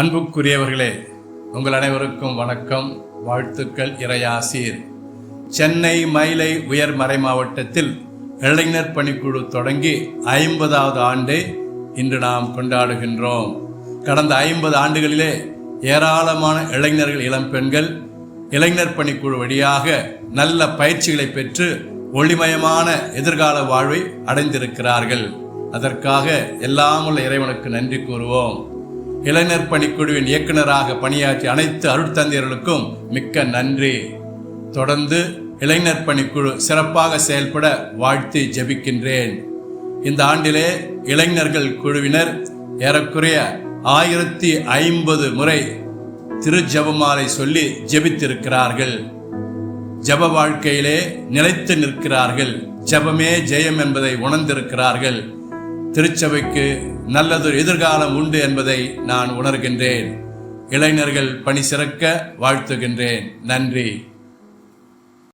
அன்புக்குரியவர்களே உங்கள் அனைவருக்கும் வணக்கம் வாழ்த்துக்கள் இறையாசீர். சென்னை மயிலை உயர் மறை மாவட்டத்தில் இளைஞர் பணிக்குழு தொடங்கி ஐம்பதாவது ஆண்டை இன்று நாம் கொண்டாடுகின்றோம். கடந்த ஐம்பது ஆண்டுகளிலே ஏராளமான இளைஞர்கள் இளம்பெண்கள் இளைஞர் பணிக்குழு வழியாக நல்ல பயிற்சிகளை பெற்று ஒளிமயமான எதிர்கால வாழ்வை அடைந்திருக்கிறார்கள். அதற்காக எல்லாம் உள்ள இறைவனுக்கு நன்றி கூறுவோம். இளைஞர் பணிக்குழுவின் இயக்குனராக பணியாற்றிய அனைத்து அருட்தந்தையர்களுக்கும் மிக்க நன்றி. தொடர்ந்து இளைஞர் பணிக்குழு சிறப்பாக செயல்பட வாழ்த்தி ஜெபிக்கின்றேன். இந்த ஆண்டிலே இளைஞர்கள் குழுவினர் ஏறக்குறைய ஆயிரத்தி ஐம்பது முறை திருஜபமாலை சொல்லி ஜெபித்திருக்கிறார்கள். ஜெப வாழ்க்கையிலே நிலைத்து நிற்கிறார்கள். ஜெபமே ஜெயம் என்பதை உணர்ந்திருக்கிறார்கள். திருச்சபைக்கு நல்லதொரு எதிர்காலம் உண்டு என்பதை நான் உணர்கின்றேன். இளைஞர்கள் பணி சிறக்க வாழ்த்துகின்றேன். நன்றி.